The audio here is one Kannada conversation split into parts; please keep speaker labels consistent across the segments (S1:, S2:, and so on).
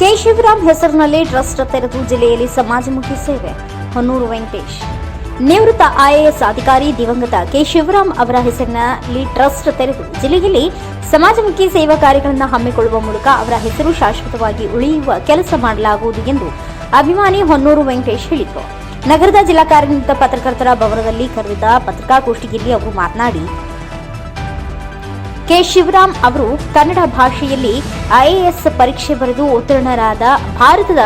S1: ಕೆ ಶಿವರಾಮ್ ಹೆಸರಿನಲ್ಲಿ ಟ್ರಸ್ಟ್ ತೆರೆದು ಜಿಲ್ಲೆಯಲ್ಲಿ ಸಮಾಜಮುಖಿ ಸೇವೆ. ಹೊನ್ನೂರು ವೆಂಕಟೇಶ್. ನಿವೃತ್ತ ಐಎಎಸ್ ಅಧಿಕಾರಿ ದಿವಂಗತ ಕೆ ಶಿವರಾಮ್ ಅವರ ಹೆಸರಿನಲ್ಲಿ ಟ್ರಸ್ಟ್ ತೆರೆದು ಜಿಲ್ಲೆಯಲ್ಲಿ ಸಮಾಜಮುಖಿ ಸೇವಾ ಕಾರ್ಯಗಳನ್ನು ಹಮ್ಮಿಕೊಳ್ಳುವ ಮೂಲಕ ಅವರ ಹೆಸರು ಶಾಶ್ವತವಾಗಿ ಉಳಿಯುವ ಕೆಲಸ ಮಾಡಲಾಗುವುದು ಎಂದು ಅಭಿಮಾನಿ ಹೊನ್ನೂರು ವೆಂಕಟೇಶ್ ಹೇಳಿದರು. ನಗರದ ಜಿಲ್ಲಾ ಕಾರ್ಯನಿರತ ಪತ್ರಕರ್ತರ ಭವನದಲ್ಲಿ ಕರೆದಿದ್ದ ಪತ್ರಿಕಾಗೋಷ್ಠಿಯಲ್ಲಿ ಅವರು ಮಾತನಾಡಿ ಕೆ ಶಿವರಾಮ್ ಅವರು ಕನ್ನಡ ಭಾಷೆಯಲ್ಲಿ ಐಎಎಸ್ ಪರೀಕ್ಷೆ ಬರೆದು ಉತ್ತೀರ್ಣರಾದ ಭಾರತದ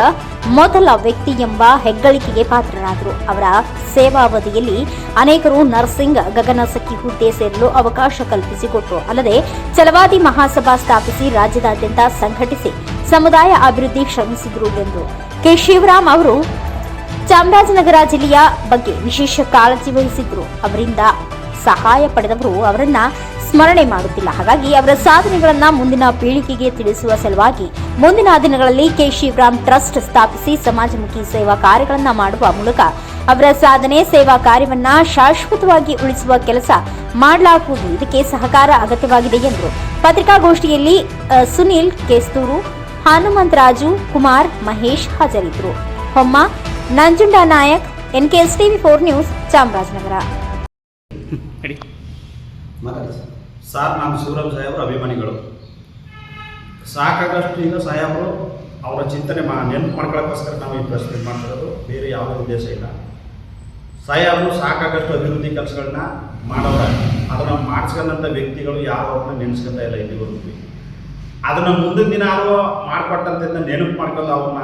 S1: ಮೊದಲ ವ್ಯಕ್ತಿ ಎಂಬ ಹೆಗ್ಗಳಿಕೆಗೆ ಪಾತ್ರರಾದರು. ಅವರ ಸೇವಾವಧಿಯಲ್ಲಿ ಅನೇಕರು ನರ್ಸಿಂಗ್ ಗಗನಸಖಿ ಹುದ್ದೆ ಸೇರಲು ಅವಕಾಶ ಕಲ್ಪಿಸಿಕೊಟ್ಟರು. ಅಲ್ಲದೆ ಚಲವಾದಿ ಮಹಾಸಭಾ ಸ್ಥಾಪಿಸಿ ರಾಜ್ಯದಾದ್ಯಂತ ಸಂಘಟಿಸಿ ಸಮುದಾಯ ಅಭಿವೃದ್ಧಿ ಶ್ರಮಿಸಿದರು ಎಂದು ಕೆ ಶಿವರಾಮ್ ಅವರು ಚಾಮರಾಜನಗರ ಜಿಲ್ಲೆಯ ಬಗ್ಗೆ ವಿಶೇಷ ಕಾಳಜಿ ವಹಿಸಿದ್ರು ಅವರಿಂದ ಸಹಾಯ ಪಡೆದವರು ಅವರನ್ನ ಸ್ಮರಣೆ ಮಾಡುತ್ತಿಲ್ಲ. ಹಾಗಾಗಿ ಅವರ ಸಾಧನೆಗಳನ್ನ ಮುಂದಿನ ಪೀಳಿಗೆಗೆ ತಿಳಿಸುವ ಸಲುವಾಗಿ ಮುಂದಿನ ದಿನಗಳಲ್ಲಿ ಕೆ ಶಿವರಾಮ್ ಟ್ರಸ್ಟ್ ಸ್ಥಾಪಿಸಿ ಸಮಾಜಮುಖಿ ಸೇವಾ ಕಾರ್ಯಗಳನ್ನ ಮಾಡುವ ಮೂಲಕ ಅವರ ಸಾಧನೆ, ಸೇವಾ ಕಾರ್ಯವನ್ನ ಶಾಶ್ವತವಾಗಿ ಉಳಿಸುವ ಕೆಲಸ ಮಾಡಲಾಗುವುದು. ಇದಕ್ಕೆ ಸಹಕಾರ ಅಗತ್ಯವಾಗಿದೆ ಎಂದರು. ಪತ್ರಿಕಾಗೋಷ್ಠಿಯಲ್ಲಿ ಸುನೀಲ್ ಕೇಸ್ತೂರು ಹನುಮಂತರಾಜು ಕುಮಾರ್ ಮಹೇಶ್ ಹಾಜರಿದ್ದರು. Homma, Nanjunda Nayak, NKS TV four news, Chamarajanagar.
S2: ಅಡಿ
S3: ಮಾತಾಡಿ. ಸರ್.
S4: ಸರ್ ನಮ್ಮ ಶಿವರಾಮ್ ಸಾಹೇಬರು ಅಭಿಮಾನಿಗಳು. ಸಾಕಾಗಷ್ಟು ಈಗ ಸಾಹೇಬರು ಅವರ ಚಿಂತನೆ ಮಾ, ನೆನಪು ಮಾಡ್ಕೊಳ್ಳೋಕ್ಕೋಸ್ಕರ ನಾವು ಈ ಪ್ರಶ್ನೆ ಮಾಡ್ತಿರೋದು. ಬೇರೆ ಯಾವುದೇ ಉದ್ದೇಶ ಇಲ್ಲ. ಸಾಹೇಬರು ಸಾಕಾಗಷ್ಟು ಅಭಿವೃದ್ಧಿ ಕೆಲಸಗಳನ್ನ ಮಾಡೋರ, ಅದನ್ನು ಮಾಡಿಸ್ಕೊಂಡಂಥ ವ್ಯಕ್ತಿಗಳು ಯಾರು ಅವ್ರನ್ನ ನೆನೆಸ್ಕೊಂತ ಇಲ್ಲ ಇಲ್ಲಿವರೆಗೂ ಅದನ್ನು ಮುಂದಿನ ದಿನ ಅವರು ಮಾಡಿಕೊಟ್ಟಂಥದ್ದನ್ನ ನೆನಪು ಮಾಡ್ಕೊಂಡು ಅವ್ರನ್ನ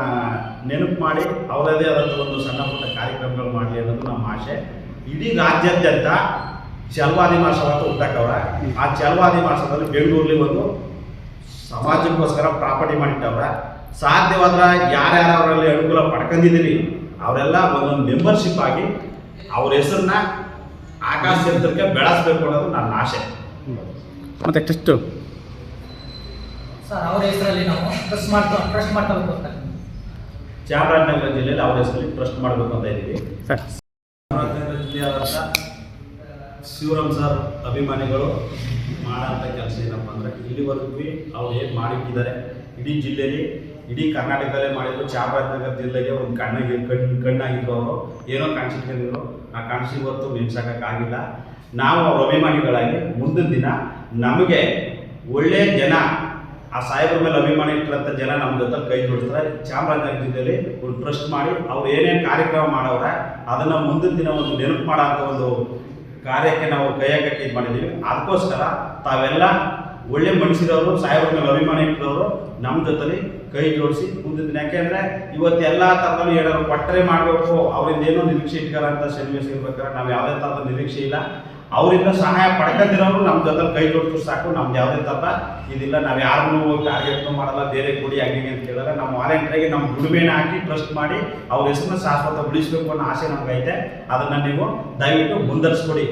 S4: ನೆನಪು ಮಾಡಿ ಅವರದೇ ಆದಂಥ ಒಂದು ಸಣ್ಣ ಪುಟ್ಟ ಕಾರ್ಯಕ್ರಮಗಳು ಮಾಡಲಿ ಅನ್ನೋದು ನಮ್ಮ ಆಶೆ. ಇಡೀ ರಾಜ್ಯಾದ್ಯಂತ ಚಲವಾದಿ ಮಾಸವ ಅಂತ ಹುಟ್ಟಾಕವ್ರ ಆ ಚಲವಾದಿ ಮಾಸದಲ್ಲಿ ಬೆಂಗಳೂರಲ್ಲಿ ಒಂದು ಸಮಾಜಕ್ಕೋಸ್ಕರ ಪ್ರಾಪರ್ಟಿ ಮಾಡಿಟ್ಟವ್ರ. ಸಾಧ್ಯವಾದ್ರೆ ಯಾರ್ಯಾರು ಅವರಲ್ಲಿ ಅನುಕೂಲ ಪಡ್ಕೊಂಡಿದ್ದೀರಿ ಅವರೆಲ್ಲ ಒಂದೊಂದು ಮೆಂಬರ್ಶಿಪ್ ಆಗಿ ಅವ್ರ ಹೆಸರನ್ನ ಆಕಾಶ ಎತ್ತರಕ್ಕೆ ಬೆಳೆಸ್ಬೇಕು ಅನ್ನೋದು ನನ್ನ ಆಸೆ.
S2: ಮತ್ತೆ ಟೆಸ್ಟು
S5: ಸರ್ ಅವ್ರ ಹೆಸರಲ್ಲಿ ನಾವು ಟ್ರಸ್ಟ್ ಮಾಡ್ತಾ ಟ್ರಸ್ಟ್ ಮಾಡ್ತಾ ಅಂತ.
S4: ಚಾಮರಾಜನಗರ ಜಿಲ್ಲೆಯಲ್ಲಿ ಅವ್ರ ಹೆಸರಲ್ಲಿ ಟ್ರಸ್ಟ್ ಮಾಡಬೇಕು ಅಂತ ಇದ್ದೀವಿ.
S2: ಸರ್.
S4: ಚಾಮರಾಜನಗರ ಜಿಲ್ಲೆಯಾದಂಥ ಶಿವರಾಮ್ ಸರ್ ಅಭಿಮಾನಿಗಳು ಮಾಡೋಂಥ ಕೆಲಸ ಏನಪ್ಪ ಅಂದರೆ ಇಲ್ಲಿವರೆಗೂ ಅವ್ರು ಏನು ಮಾಡಿಟ್ಟಿದ್ದಾರೆ? ಇಡೀ ಜಿಲ್ಲೆಯಲ್ಲಿ ಇಡೀ ಕರ್ನಾಟಕದಲ್ಲೇ ಮಾಡಿದ್ರು. ಚಾಮರಾಜನಗರ ಜಿಲ್ಲೆಗೆ ಒಂದು ಕಣ್ಣಾಗಿ ಕಣ್ಣು ಕಣ್ಣಾಗಿದ್ರು ಅವರು. ಏನೋ ಕಾಣಿಸ್ಕೊಂಡಿದ್ರು ಆ ಕಾಣಿಸಿ ಇವತ್ತು ನೆನ್ಸಕ್ಕಾಗಿಲ್ಲ ನಾವು ಅವ್ರ ಅಭಿಮಾನಿಗಳಾಗಿ ಮುಂದಿನ ದಿನ ನಮಗೆ ಒಳ್ಳೆಯ ಜನ, ಆ ಸಾಹೇಬ್ರ ಮೇಲೆ ಅಭಿಮಾನ ಇಟ್ಟಿರೋಂಥ ಜನ ನಮ್ಮ ಜೊತೆ ಕೈ ಜೋಡಿಸ್ತಾರೆ. ಚಾಮರಾಜನಗರ ಜಿಲ್ಲೆಯಲ್ಲಿ ಒಂದು ಟ್ರಸ್ಟ್ ಮಾಡಿ ಅವ್ರು ಏನೇನು ಕಾರ್ಯಕ್ರಮ ಮಾಡವ್ರೆ, ಅದನ್ನು ಮುಂದಿನ ದಿನ ಒಂದು ನೆನಪು ಮಾಡೋ ಒಂದು ಕಾರ್ಯಕ್ಕೆ ನಾವು ಕೈ ಹಾಕಕ್ಕೆ ಇದು ಮಾಡಿದ್ದೀವಿ ಅದಕ್ಕೋಸ್ಕರ ತಾವೆಲ್ಲ ಒಳ್ಳೆ ಮನುಷ್ಯರವರು ಸಾಹೇಬ್ರ ಮೇಲೆ ಅಭಿಮಾನ ಇಟ್ಟಿರೋರು ನಮ್ಮ ಜೊತೆಲಿ ಕೈ ಜೋಡಿಸಿ ಮುಂದಿದ್ದೀನಿ ಯಾಕೆಂದರೆ ಯಾಕೆಂದ್ರೆ ಇವತ್ತು ಎಲ್ಲ ಥರದಲ್ಲೂ ಏನಾದ್ರು ಪಟ್ಟರೆ ಮಾಡಬೇಕು, ಅವರಿಂದ ಏನೋ ನಿರೀಕ್ಷೆ ಇಟ್ಕಾರ ಅಂತ ಸನ್ನಿವೇಶ ಇರ್ಬೇಕಾದ್ರೆ ನಾವು ಯಾವುದೇ ಥರದ ನಿರೀಕ್ಷೆ ಇಲ್ಲ. ಅವರಿಂದ ಸಹಾಯ ಪಡ್ಕೊಂಡಿರೋರು ನಮ್ಮ ಜೊತೆ ಕೈ ಸಾಕು, ನಮ್ದು ಯಾವುದೇ ತಪ್ಪ. ಇದಿಲ್ಲ, ನಾವು ಯಾರನ್ನೂ ಟಾರ್ಗೆಟ್ನು ಮಾಡಲ್ಲ, ಬೇರೆ ಗುಡಿ ಹಂಗೆ ಅಂತ ಕೇಳಲ್ಲ. ನಮ್ಮ ವಾಲೆಂಟ್ರಿಗೆ ನಮ್ಮ ದುಡಿಮೆನ ಹಾಕಿ ಟ್ರಸ್ಟ್ ಮಾಡಿ ಅವ್ರ ಹೆಸರನ್ನ ಶಾಶ್ವತ ಉಳಿಸ್ಬೇಕು ಅನ್ನೋ ಆಸೆ ನಮ್ಗೈತೆ. ಅದನ್ನು ನೀವು ದಯವಿಟ್ಟು ಮುಂದರಿಸ್ಕೊಡಿ.